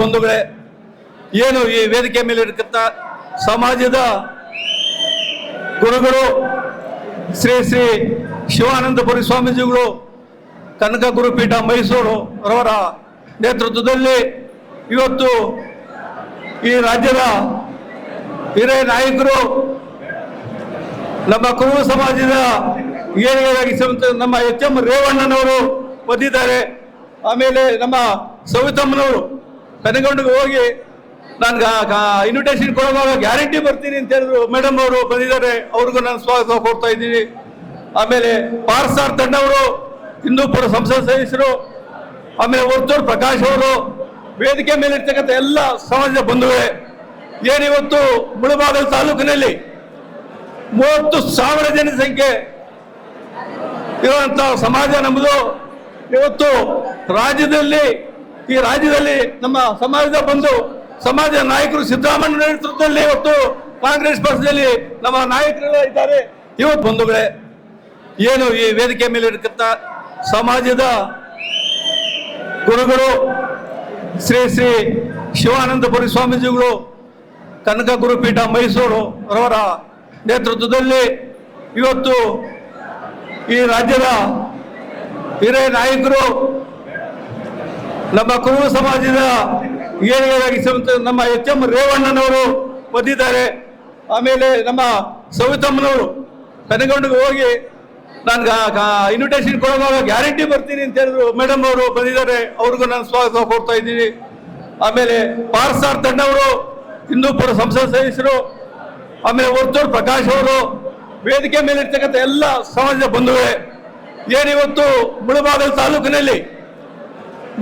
ಬಂಧುಗಳೇ, ಏನು ಈ ವೇದಿಕೆ ಮೇಲೆ ಇರತಕ್ಕ ಸಮಾಜದ ಗುರುಗಳು, ಶ್ರೀ ಶ್ರೀ ಶಿವಾನಂದಪುರಿ ಸ್ವಾಮೀಜಿಗಳು, ಕನಕ ಗುರುಪೀಠ ಮೈಸೂರು ರವರ ನೇತೃತ್ವದಲ್ಲಿ ಇವತ್ತು ಈ ರಾಜ್ಯದ ಹಿರಿಯ ನಾಯಕರು, ನಮ್ಮ ಕುರುಬ ಸಮಾಜದ ಏಳಿಗೆಗಾಗಿ ನಮ್ಮ ಎಚ್ ಎಂ ರೇವಣ್ಣನವರು ಬಂದಿದ್ದಾರೆ. ಆಮೇಲೆ ನಮ್ಮ ಸವಿತಮ್ಮನವರು ಕನಗೊಂಡಿಗೆ ಹೋಗಿ ನನ್ಗೆ ಇನ್ವಿಟೇಷನ್ ಕೊಡುವಾಗ ಗ್ಯಾರಂಟಿ ಬರ್ತೀನಿ ಅಂತ ಹೇಳಿದ್ರು. ಮೇಡಮ್ ಅವರು ಬಂದಿದ್ದಾರೆ. ಅವ್ರಿಗೂ ನಾನು ಸ್ವಾಗತ ಕೊಡ್ತಾ ಇದ್ದೀನಿ. ಆಮೇಲೆ ಪಾರ್ಸಾರ್ ತಂಡವರು ಹಿಂದೂಪುರ ಸಂಸದ ಸದಸ್ಯರು, ಆಮೇಲೆ ಒತ್ತೂರು ಪ್ರಕಾಶ್ ಅವರು, ವೇದಿಕೆ ಮೇಲೆ ಇರ್ತಕ್ಕಂಥ ಎಲ್ಲ ಸಮಾಜದ ಬಂಧುಗಳೇ ಏನಿವತ್ತು ಮುಳುಬಾಗಲ್ ತಾಲೂಕಿನಲ್ಲಿ ಮೂವತ್ತು ಸಾವಿರ ಜನಸಂಖ್ಯೆ ಇರುವಂತಹ ಸಮಾಜ ನಮ್ಮದು ಇವತ್ತು ರಾಜ್ಯದಲ್ಲಿ ಈ ರಾಜ್ಯದಲ್ಲಿ ನಮ್ಮ ಸಮಾಜದ ಬಂದು ಸಮಾಜ ನಾಯಕರು ಸಿದ್ದರಾಮಯ್ಯ ನೇತೃತ್ವದಲ್ಲಿ ಇವತ್ತು ಕಾಂಗ್ರೆಸ್ ಪಕ್ಷದಲ್ಲಿ ನಮ್ಮ ನಾಯಕರೆಲ್ಲ ಇದ್ದಾರೆ. ಇವತ್ತು ಬಂಧುಗಳೇ, ಏನು ಈ ವೇದಿಕೆ ಮೇಲೆ ಇರತಕ್ಕ ಸಮಾಜದ ಗುರುಗಳು, ಶ್ರೀ ಶ್ರೀ ಶಿವಾನಂದಪುರಿ ಸ್ವಾಮೀಜಿಗಳು, ಕನಕ ಗುರುಪೀಠ ಮೈಸೂರು ಅವರ ನೇತೃತ್ವದಲ್ಲಿ ಇವತ್ತು ಈ ರಾಜ್ಯದ ಹಿರಿಯ ನಾಯಕರು ನಮ್ಮ ಕುರುಬ ಸಮಾಜದ ಏಳಿಗೆಗಾಗಿ ನಮ್ಮ ಎಚ್ ಎಂ ರೇವಣ್ಣನವರು ಬಂದಿದ್ದಾರೆ. ಆಮೇಲೆ ನಮ್ಮ ಸವಿತಮ್ಮನವರು ಕನಗೊಂಡಿಗೆ ಹೋಗಿ ನಾನು ಇನ್ವಿಟೇಷನ್ ಕೊಡುವಾಗ ಗ್ಯಾರಂಟಿ ಬರ್ತೀನಿ ಅಂತ ಹೇಳಿದ್ರು. ಮೇಡಮ್ ಅವರು ಬಂದಿದ್ದಾರೆ. ಅವ್ರಿಗೂ ನಾನು ಸ್ವಾಗತ ಕೊಡ್ತಾ ಇದ್ದೀನಿ. ಆಮೇಲೆ ಪಾರ್ಸಾರ್ ತಂಡವರು, ಹಿಂದೂಪುರ ಸಂಸದ ಸದಸ್ಯರು, ಆಮೇಲೆ ವರ್ತೂರ್ ಪ್ರಕಾಶ್ ಅವರು, ವೇದಿಕೆ ಮೇಲೆ ಇರ್ತಕ್ಕಂಥ ಎಲ್ಲ ಸಮಾಜದ ಬಂಧುಗಳೇ, ಏನಿವತ್ತು ಮುಳುಬಾಗಲ್ ತಾಲೂಕಿನಲ್ಲಿ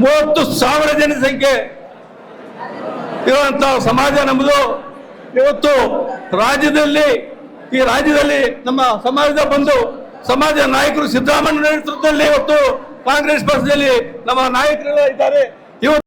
ಮೂವತ್ತು ಸಾವಿರ ಜನಸಂಖ್ಯೆ ಇರುವಂತ ಸಮಾಜ ನಮ್ಮದು ಇವತ್ತು ರಾಜ್ಯದಲ್ಲಿ, ಈ ರಾಜ್ಯದಲ್ಲಿ ನಮ್ಮ ಸಮಾಜದ ಬಂದು ಸಮಾಜ ನಾಯಕರು ಸಿದ್ದರಾಮಯ್ಯ ನೇತೃತ್ವದಲ್ಲಿ ಇವತ್ತು ಕಾಂಗ್ರೆಸ್ ಪಕ್ಷದಲ್ಲಿ ನಮ್ಮ ನಾಯಕರೆಲ್ಲ ಇದ್ದಾರೆ. ಇವತ್ತು